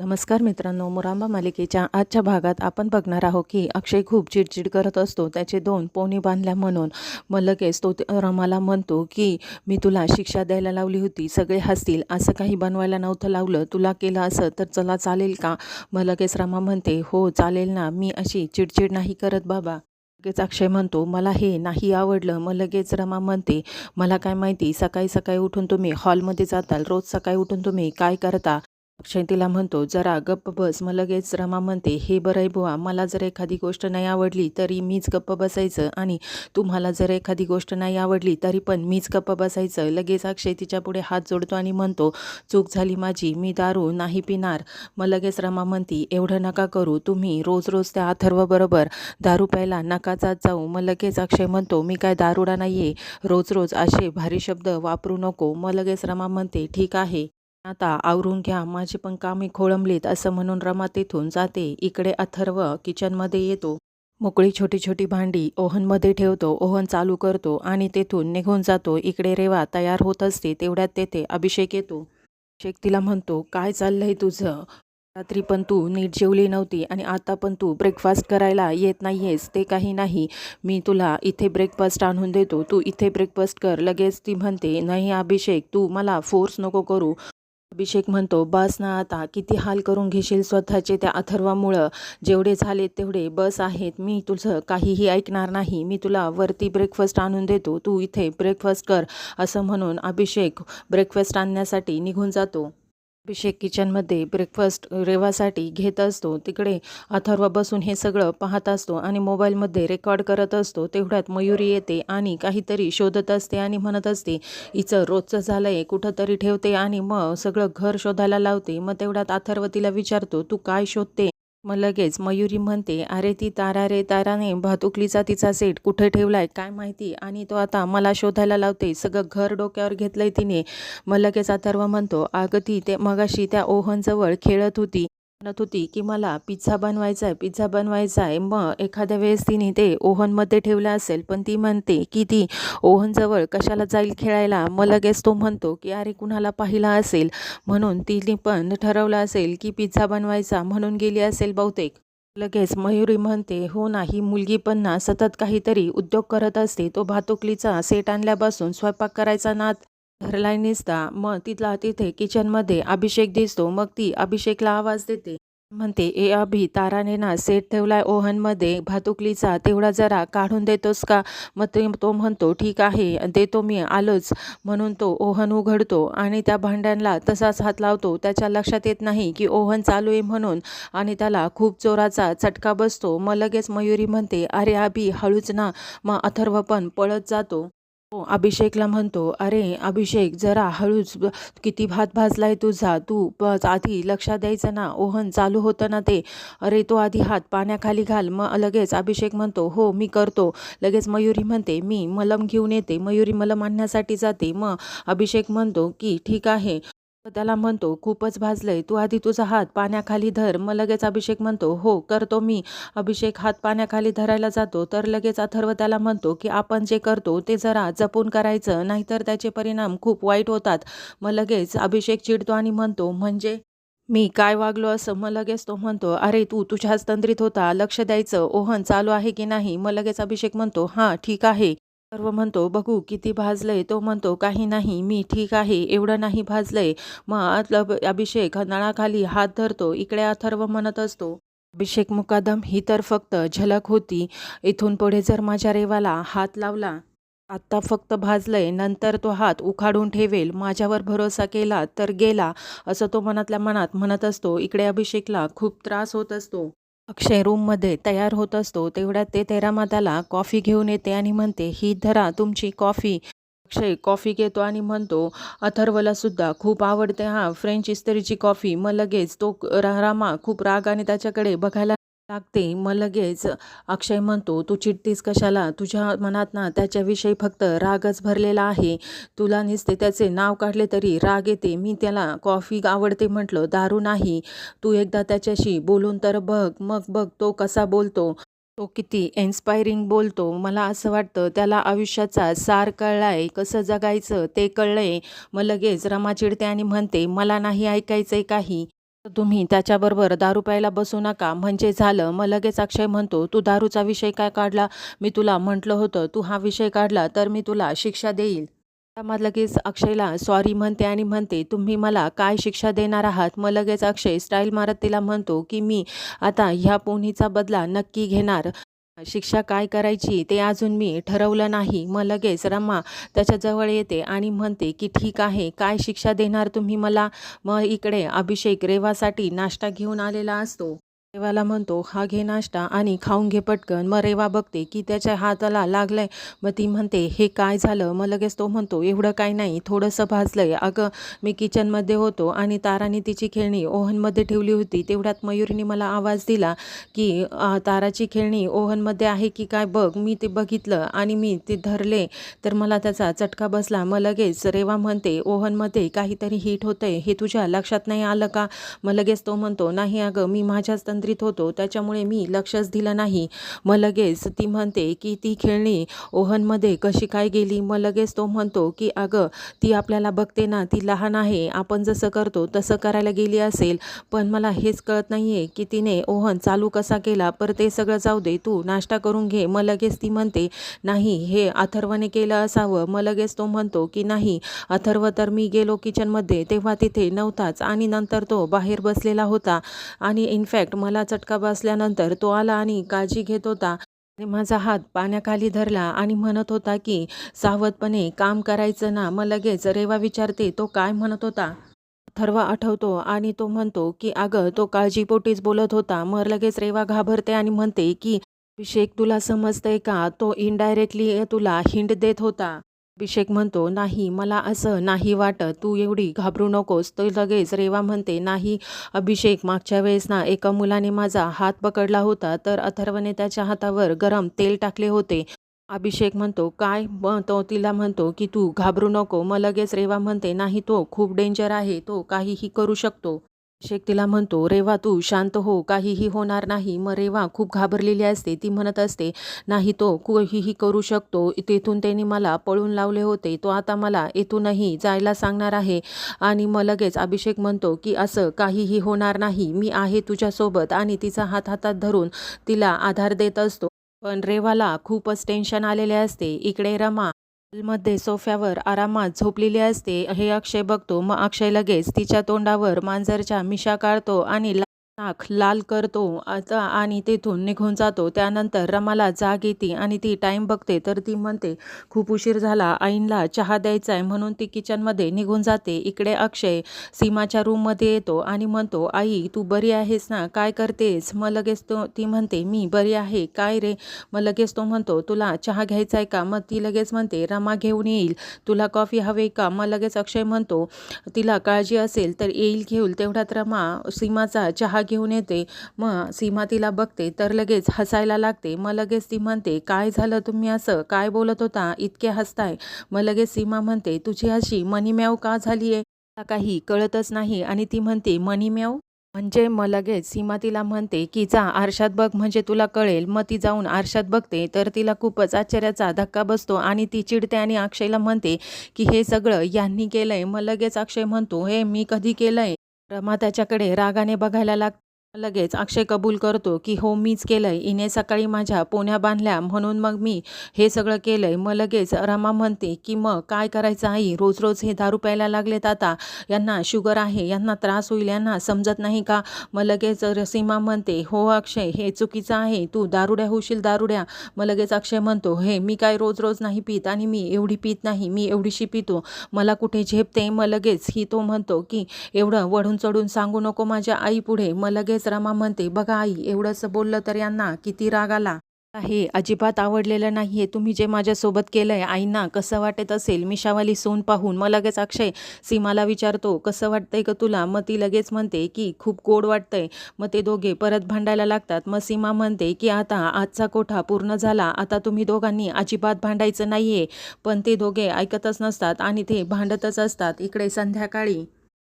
नमस्कार मित्रांनो मुरांबा मालिकेच्या आजच्या भागात आपण बघणार आहोत की अक्षय खूप चिडचिड करत असतो. त्याचे दोन पोनी बांधल्या म्हणून मग लगेच तो रमाला म्हणतो की मी तुला शिक्षा द्यायला लावली होती. सगळे हसतील. असं काही बनवायला नव्हतं लावलं. तुला केलं असं तर चला चालेल का? मग लगेच रमा म्हणते हो चालेल ना. मी अशी चिडचिड नाही करत बाबा. लगेच अक्षय म्हणतो मला हे नाही आवडलं. मग लगेच रमा म्हणते मला काय माहिती. सकाळी सकाळी उठून तुम्ही हॉलमध्ये जाताल. रोज सकाळी उठून तुम्ही काय करता? अक्षय तिला म्हणतो जरा गप्प बस मग लगेच रमा म्हणते हे बरं आहे बुवा मला जर एखादी गोष्ट नाही आवडली तरी मीच गप्प बसायचं आणि तुम्हाला जर एखादी गोष्ट नाही आवडली तरी पण मीच गप्प बसायचं. लगेच अक्षय तिच्या पुढे हात जोडतो आणि म्हणतो चूक झाली माझी मी दारू नाही पिणार. मग लगेच रमा म्हणती एवढं नका करू तुम्ही रोज रोज त्या अथर्वबरोबर दारू प्यायला नका जात जाऊ. मग लगेच अक्षय म्हणतो मी काय दारुडा नाही आहे रोज रोज असे भारी शब्द वापरू नको. मग लगेच रमा म्हणते ठीक आहे. आता आवरून घ्या माझी पण कामे खोळंबलीत असं म्हणून रमा तिथून जाते. इकडे अथर्व किचनमध्ये येतो. मोकळी छोटी छोटी भांडी ओव्हनमध्ये ठेवतो ओव्हन चालू करतो आणि तेथून निघून जातो. इकडे रेवा तयार होत असते तेवढ्यात तेथे अभिषेक येतो. अभिषेक तिला म्हणतो काय चाललंय तुझं? रात्री पण तू नीट जेवली नव्हती आणि आता पण तू ब्रेकफास्ट करायला येत नाहीयेस ते काही नाही. मी तुला इथे ब्रेकफास्ट आणून देतो. तू इथे ब्रेकफास्ट कर. लगेच ती म्हणते नाही अभिषेक तू मला फोर्स नको करू. अभिषेक म्हणतो बस ना आता. किती हाल करून घेशील स्वतःचे त्या अथर्वामुळं? जेवढे झाले तेवढे बस आहेत. मी तुझं काहीही ऐकणार नाही. मी तुला वरती ब्रेकफास्ट आणून देतो. तू इथे ब्रेकफास्ट कर असं म्हणून अभिषेक ब्रेकफास्ट आणण्यासाठी निघून जातो. अभिषेक किचनमध्ये ब्रेकफास्ट रेवासाठी घेत असतो. तिकडे अथर्व बसून हे सगळं पाहत असतो आणि मोबाईलमध्ये रेकॉर्ड करत असतो. तेवढ्यात मयुरी येते आणि काहीतरी शोधत असते आणि म्हणत असते हिचं रोजचं झालं आहे कुठंतरी ठेवते आणि मग सगळं घर शोधायला लावते. मग तेवढ्यात अथर्व तिला विचारतो तू काय शोधते? मग लगेच मयुरी म्हणते अरे ती तारा रे ताराने भातुकलीचा तिचा सेट कुठे ठेवलाय? काय माहिती? आणि तो आता मला शोधायला लावते. सगळं घर डोक्यावर घेतलंय तिने. मग लगेच अथर्व म्हणतो अगं ती ते मगाशी त्या ओहनजवळ खेळत होती. म्हणत होती की मला पिझ्झा बनवायचा आहे पिझ्झा बनवायचा आहे मग एखाद्या वेळेस तिने ते ओव्हनमध्ये ठेवलं असेल पण ती म्हणते की ती ओव्हनजवळ कशाला जाईल खेळायला? मग लगेच तो म्हणतो की अरे कुणाला पाहिला असेल? म्हणून तिने पण ठरवलं असेल की पिझ्झा बनवायचा म्हणून गेली असेल बहुतेक. लगेच मयुरी म्हणते हो ना ही मुलगी पण ना सतत काहीतरी उद्योग करत असते. तो भातुकलीचा सेट आणल्यापासून स्वयंपाक करायचा नाद धरलाय निसता मग तिथला तिथे किचनमध्ये अभिषेक दिसतो. मग ती अभिषेकला आवाज देते. म्हणते ए अभि ताराने ना सेट ठेवलाय ओव्हनमध्ये. भातुकलीचा तेवढा जरा काढून देतोस का? मग ते तो म्हणतो ठीक आहे देतो मी आलोच. म्हणून तो ओहन उघडतो आणि त्या भांड्यांना तसाच हात लावतो. त्याच्या लक्षात येत नाही की ओहन चालू आहे म्हणून आणि त्याला खूप जोराचा चटका बसतो. मग लगेच मयुरी म्हणते अरे अभि हळूच ना. मग अथर्व पण पळत जातो. हो अभिषेकला म्हणतो अरे अभिषेक जरा हळूच किती भात भाजलाय तुझा तू बस आधी लक्षात द्यायचं ना ओहन चालू होतं ना ते अरे तो आधी हात पाण्याखाली घाल मग लगेच. अभिषेक म्हणतो हो मी करतो. लगेच मयुरी म्हणते मी मलम घेऊन येते मयुरी मलम आणण्यासाठी जाते. मग अभिषेक म्हणतो की ठीक आहे. त्याला म्हणतो खूपच भाजलंय. तू आधी तुझा हात पाण्याखाली धर. मग लगेच अभिषेक म्हणतो हो करतो मी. अभिषेक हात पाण्याखाली धरायला जातो. तर लगेच अथर्व त्याला म्हणतो की आपण जे करतो ते जरा जपून करायचं. नाहीतर त्याचे परिणाम खूप वाईट होतात. मग लगेच अभिषेक चिडतो आणि म्हणतो म्हणजे मी काय वागलो असं? मग लगेच तो म्हणतो अरे तू तुझ्याच तंद्रीत होता. लक्ष द्यायचं. ओहन चालू आहे की नाही? मग लगेच अभिषेक म्हणतो हां ठीक आहे. सर्व म्हणतो बघू किती भाजलंय. तो म्हणतो काही नाही मी ठीक आहे एवढं नाही भाजलंय. मग अभिषेक नळाखाली हात धरतो इकडे अथर्व म्हणत असतो अभिषेक मुकादम ही तर फक्त झलक होती. इथून पुढे जर माझ्या रेवाला हात लावला आत्ता फक्त भाजलंय नंतर तो हात उखाडून ठेवेल माझ्यावर भरोसा केला तर गेला. असं तो मनातल्या मनात म्हणत असतो. इकडे अभिषेकला खूप त्रास होत असतो. अक्षय रूममध्ये तयार होत असतो तेवढ्यात ते तेरामाताला त्याला कॉफी घेऊन येते आणि म्हणते ही धरा तुमची कॉफी. अक्षय कॉफी घेतो आणि म्हणतो अथर्वला सुद्धा खूप आवडते हा फ्रेंच इस्त्रीची कॉफी. मग लगेच तो रामा खूप रागाने त्याच्याकडे बघायला टाकते. मग लगेच अक्षय म्हणतो तू चिडतीस कशाला? तुझ्या मनात ना त्याच्याविषयी फक्त रागच भरलेला आहे. तुला निसते त्याचे नाव काढले तरी राग येते. मी त्याला कॉफी आवडते म्हटलं दारू नाही. तू एकदा त्याच्याशी बोलून तर बघ. मग बघ तो कसा बोलतो. तो किती इन्स्पायरिंग बोलतो. मला असं वाटतं त्याला आयुष्याचा सार कळलाय. कसं जगायचं ते कळलंय. मग लगेच रमा चिडते आणि म्हणते मला नाही ऐकायचंय काही. तर तुम्ही त्याच्याबरोबर दारू प्यायला बसू नका. म्हणजे झालं. मग लगेच अक्षय म्हणतो तू दारूचा विषय काय काढला? मी तुला म्हटलं होतं तू हा विषय काढला तर मी तुला शिक्षा देईल. मग लगेच अक्षयला सॉरी म्हणते आणि म्हणते तुम्ही मला काय शिक्षा देणार आहात? मग लगेच अक्षय स्टाईल मारत तिला म्हणतो की मी आता ह्या पोनीचा बदला नक्की घेणार. शिक्षा काय करायची ते अजून मी ठरवलं नाही. मग लगेच रम्मा त्याच्याजवळ येते आणि म्हणते की ठीक आहे काय शिक्षा देणार तुम्ही मला? मग इकडे अभिषेक रेवासाठी नाश्ता घेऊन आलेला असतो. रेवाला म्हणतो हा घे नाश्ता आणि खाऊन घे पटकन. मग रेवा बघते की त्याच्या हाताला लागलंय. मग ती म्हणते हे काय झालं? मग लगेच तो म्हणतो एवढं काय नाही. थोडंसं भाजलंय. अगं मी किचनमध्ये होतो आणि ताराने तिची खेळणी ओव्हनमध्ये ठेवली होती. तेवढ्यात मयुरीने मला आवाज दिला की ताराची खेळणी ओव्हनमध्ये आहे की काय बघ. मी ते बघितलं आणि मी ते धरले. तर मला त्याचा चटका बसला. मग लगेच रेवा म्हणते ओव्हनमध्ये काहीतरी हीट होतंय. हे तुझ्या लक्षात नाही आलं का? मग लगेच तो म्हणतो नाही अगं मी माझ्याच एकंदरीत होतो. त्याच्यामुळे मी लक्षच दिलं नाही. मग लगेच ती म्हणते की ती खेळणी ओहनमध्ये कशी काय गेली? मग लगेच तो म्हणतो की अगं ती आपल्याला बघते ना ती लहान आहे. आपण जसं करतो तसं करायला गेली असेल. पण मला हेच कळत नाही आहे की तिने ओहन चालू कसा केला? पर ते सगळं जाऊ दे. तू नाश्ता करून घे. मग लगेच ती म्हणते नाही हे अथर्वने केलं असावं. मग लगेच तो म्हणतो की नाही अथर्व तर मी गेलो किचनमध्ये. तेव्हा तिथे नव्हताच. आणि नंतर तो बाहेर बसलेला होता. आणि इनफॅक्ट मला मला चटका बसल्यानंतर तो आला आणि काळजी घेत होता. आणि माझा हात पाण्याखाली धरला आणि म्हणत होता की सावधपणे काम करायचं ना मग लगेच रेवा विचारते तो काय म्हणत होता. थरवा आठवतो आणि तो म्हणतो की अगं तो काळजीपोटीच बोलत होता. मग लगेच रेवा घाबरते आणि म्हणते की अभिषेक तुला समजतंय का? तो इनडायरेक्टली तुला हिंट देत होता. अभिषेक म्हणतो नाही मला असं नाही वाटत. तू एवढी घाबरू नकोस. तो लगेच रेवा म्हणते नाही अभिषेक मागच्या वेळेस ना एका मुलाने माझा हात पकडला होता तर अथर्वने त्याच्या हातावर गरम तेल टाकले होते. अभिषेक म्हणतो काय? मग तो तिला म्हणतो की तू घाबरू नको. मग लगेच रेवा म्हणते नाही तो खूप डेंजर आहे तो काहीही करू शकतो. शेख तिला म्हणतो रेवा तू शांत हो काहीही होणार नाही. मग रेवा खूप घाबरलेली असते. ती म्हणत असते नाही तो काहीही करू शकतो. तेथून त्यांनी मला पळून लावले होते. तो आता मला येथूनही जायला सांगणार आहे. आणि मग लगेच अभिषेक म्हणतो की असं काहीही होणार नाही. मी आहे तुझ्यासोबत. आणि तिचा हात हातात धरून तिला आधार देत असतो. पण रेवाला खूपच टेन्शन आलेले असते. इकडे रमा मध्ये सोफ्यावर आरामात झोपलेली असते हे अक्षय बघतो मग अक्षय लगेच तिच्या तोंडावर मांजरच्या मिशा काढतो आणि ला- नाक लाल करतो. आता आणि तेथून निघून जातो. त्यानंतर रमाला जाग येते आणि ती टाईम बघते. तर ती म्हणते खूप उशीर झाला. आईंला चहा द्यायचा आहे म्हणून ती किचनमध्ये निघून जाते. इकडे अक्षय सीमाच्या रूममध्ये येतो आणि म्हणतो आई तू बरी आहेस ना? काय करतेस? मग लगेच तो ती म्हणते मी बरी आहे. काय रे? मग लगेच तो म्हणतो तुला चहा घ्यायचा आहे का? मग ती लगेच म्हणते रमा घेऊन येईल. तुला कॉफी हवे का? मग लगेच अक्षय म्हणतो तिला काळजी असेल तर येईल घेऊन. तेवढ्यात रमा सीमाचा चहा घेऊन येते. मग सीमा तिला बघते तर लगेच हसायला लागते. मग लगेच ती म्हणते काय झालं तुम्ही असं? काय बोलत होता? इतके हसताय. मग लगेच सीमा म्हणते तुझी अशी मनीम्याव का झाली आहे? काही कळतच नाही. आणि ती म्हणते मनीम्याव म्हणजे मग लगेच सीमा तिला म्हणते की जा आरशात बघ म्हणजे तुला कळेल. मग ती जाऊन आरशात बघते तर तिला खूपच आश्चर्याचा धक्का बसतो आणि ती चिडते आणि अक्षयला म्हणते की हे सगळं यांनी केलंय. मग लगेच अक्षय म्हणतो हे मी कधी केलंय? रमा त्याच्याकडे रागाने बघायला लाग लगेच अक्षय कबूल करतो की हो मीच केलंय. इने सकाळी माझ्या पोण्या बांधल्या म्हणून मग मी हे सगळं केलंय. मग लगेच रमा म्हणते की मग काय करायचं आई? रोज रोज हे दारू प्यायला लागलेत आता. यांना शुगर आहे. यांना त्रास होईल. यांना समजत नाही का? मग लगेच रसीमा म्हणते हो अक्षय हे चुकीचं आहे. तू दारुड्या होशील दारुड्या. मग लगेच अक्षय म्हणतो हे मी काय रोज रोज नाही पित आणि मी एवढी पित नाही. मी एवढीशी पितो. मला कुठे झेपते? मग लगेच ही तो म्हणतो की एवढं वढून चढून सांगू नको माझ्या आई पुढे. मग लगेच रमा म्हणते बघा आई एवढंसं बोललं तर यांना किती राग आला. हे अजिबात आवडलेलं नाहीये. तुम्ही जे माझ्यासोबत केलंय आईंना कसं वाटत असेल? मिशावाली सोन पाहून मग लगेच अक्षय सीमाला विचारतो कसं वाटतंय का तुला? मग ती लगेच म्हणते की खूप गोड वाटतंय. मग ते दोघे परत भांडायला लागतात. मग सीमा म्हणते की आता आजचा कोठा पूर्ण झाला. आता तुम्ही दोघांनी अजिबात भांडायचं नाहीये. पण ते दोघे ऐकतच नसतात आणि ते भांडतच असतात. इकडे संध्याकाळी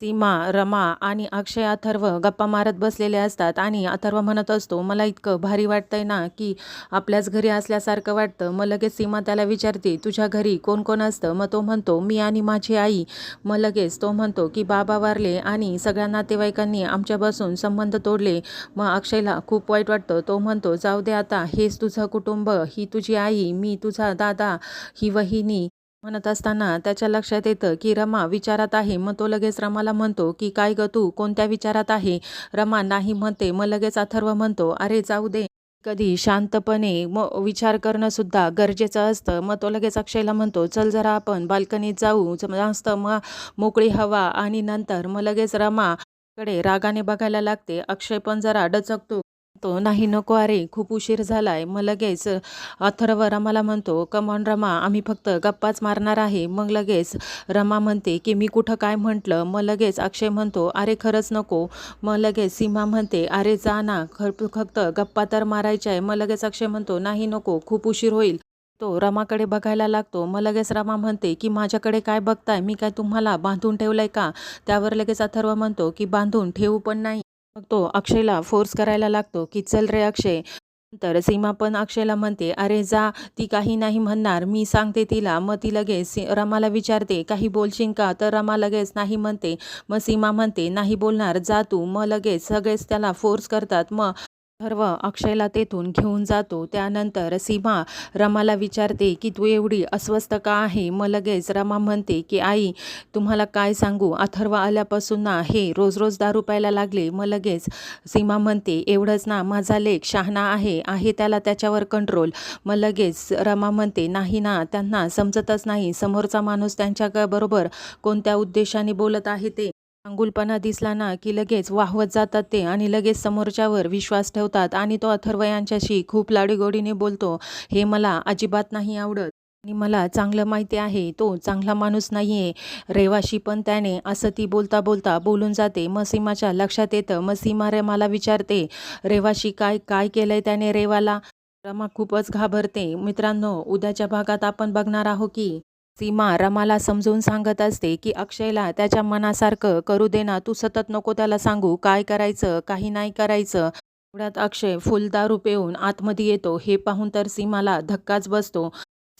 सीमा रमा आणि अक्षय अथर्व गप्पा मारत बसलेले असतात आणि अथर्व म्हणत असतो मला इतकं भारी वाटतंय ना की आपल्याच घरी असल्यासारखं वाटतं. मग लगेच सीमा त्याला विचारते तुझ्या घरी कोण कोण असतं? मग तो म्हणतो मी आणि माझी आई. मग लगेच तो म्हणतो की बाबा वारले आणि सगळ्या नातेवाईकांनी आमच्यापासून संबंध तोडले. मग अक्षयला खूप वाईट वाटतं. तो म्हणतो जाऊ दे आता हेच तुझं कुटुंब ही तुझी आई मी तुझा दादा ही वहिनी म्हणत असताना त्याच्या लक्षात येतं की रमा विचारात आहे. मग तो लगेच रमाला म्हणतो की काय ग तू? कोणत्या विचारात आहे? रमा नाही म्हणते. मग लगेच अथर्व म्हणतो अरे जाऊ दे. कधी शांतपणे मग विचार करणं सुद्धा गरजेचं असतं. मग तो लगेच अक्षयला म्हणतो चल जरा आपण बाल्कनीत जाऊ. मस्त मग मोकळी हवा आणि नंतर. मग लगेच रमा कडे रागाने बघायला लागते. अक्षय पण जरा डचकतो. तो नाही नको अरे खूप उशीर झालाय मग लगेच अथर्व रमाला म्हणतो कमॉन रमा आम्ही फक्त गप्पाच मारणार आहे. मग लगेच रमा म्हणते की मी कुठं काय म्हटलं? मग लगेच अक्षय म्हणतो अरे खरंच नको. मग लगेच सीमा म्हणते अरे जा ना खर फक्त गप्पा तर मारायच्या आहे. मग लगेच अक्षय म्हणतो नाही नको खूप उशीर होईल. तो रमाकडे बघायला लागतो. मग लगेच रमा म्हणते की माझ्याकडे काय बघताय? मी काय तुम्हाला बांधून ठेवलंय का? त्यावर लगेच अथर्व म्हणतो की बांधून ठेवू पण नाही. मग तो अक्षयला फोर्स करायला लागतो की चल रे अक्षय. नंतर सीमा पण अक्षयला म्हणते अरे जा ती काही नाही म्हणणार मी सांगते तिला. मग ती लगेच सी- रमाला विचारते काही बोलशील का? तर रमा लगेच नाही म्हणते. मग सीमा म्हणते नाही बोलणार जा तू. मग लगेच सगळेच त्याला फोर्स करतात. मग सर्व अक्षयला तेथून घेऊन जातो. त्यानंतर सीमा रमाला विचारते की तू एवढी अस्वस्थ का आहे? मग लगेच रमा म्हणते की आई तुम्हाला काय सांगू? अथर्व आल्यापासून ना हे रोज रोज दारू प्यायला लागले. मग लगेच सीमा म्हणते एवढंच ना माझा लेख शहाणा आहे आहे त्याला त्याच्यावर कंट्रोल मग लगेच रमा म्हणते नाही ना त्यांना समजतच नाही. समोरचा माणूस त्यांच्या बरोबर कोणत्या उद्देशाने बोलत आहे ते अंगुलपणा दिसला ना की लगेच वाहवत जातात ते आणि लगेच समोरच्यावर विश्वास ठेवतात आणि तो अथर्व यांच्याशी खूप लाडीगोडीने बोलतो हे मला अजिबात नाही आवडत आणि मला चांगलं माहिती आहे तो चांगला माणूस नाही आहे रेवाशी पण त्याने असं ती बोलता बोलता बोलून जाते मसीमाच्या लक्षात येतं मसीमा रे मला विचारते रेवाशी काय काय केलंय त्याने रेवाला? रमा खूपच घाबरते मित्रांनो उद्याच्या भागात आपण बघणार आहोत की सीमा रमाला समजून सांगत असते की अक्षयला त्याच्या मनासारखं करू दे ना तू सतत नको त्याला सांगू. काय करायचं? काही नाही करायचं. एवढ्यात अक्षय फुल दारू आतमध्ये येतो. हे पाहून तर सीमाला धक्काच बसतो.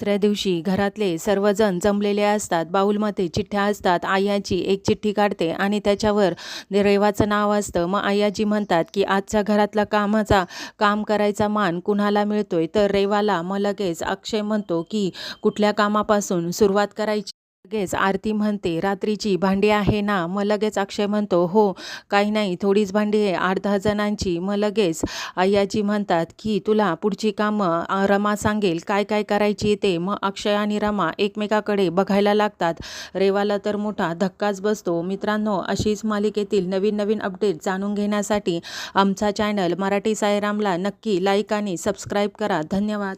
दुसऱ्या दिवशी घरातले सर्वजण जमलेले असतात बाऊलमध्ये चिठ्ठ्या असतात आयाची एक चिठ्ठी काढते आणि त्याच्यावर रेवाचं नाव असतं. मग आयाजी म्हणतात की आजच्या घरातला कामाचा काम करायचा मान कुणाला मिळतोय? तर रेवाला मग लगेच अक्षय म्हणतो की कुठल्या कामापासून सुरुवात करायची? लगेच आरती म्हणते रात्रीची भांडी आहे ना? मग लगेच अक्षय म्हणतो हो काही नाही थोडीच भांडी आहे आठ दहा जणांची. मग लगेच अय्याजी म्हणतात की तुला पुढची कामं रमा सांगेल काय काय करायची ते. मग अक्षय आणि रमा एकमेकाकडे बघायला लागतात. रेवाला तर मोठा धक्काच बसतो. मित्रांनो अशीच मालिकेतील नवीन नवीन अपडेट जाणून घेण्यासाठी आमचा चॅनल मराठी सायरामला नक्की लाईक आणि सबस्क्राईब करा. धन्यवाद.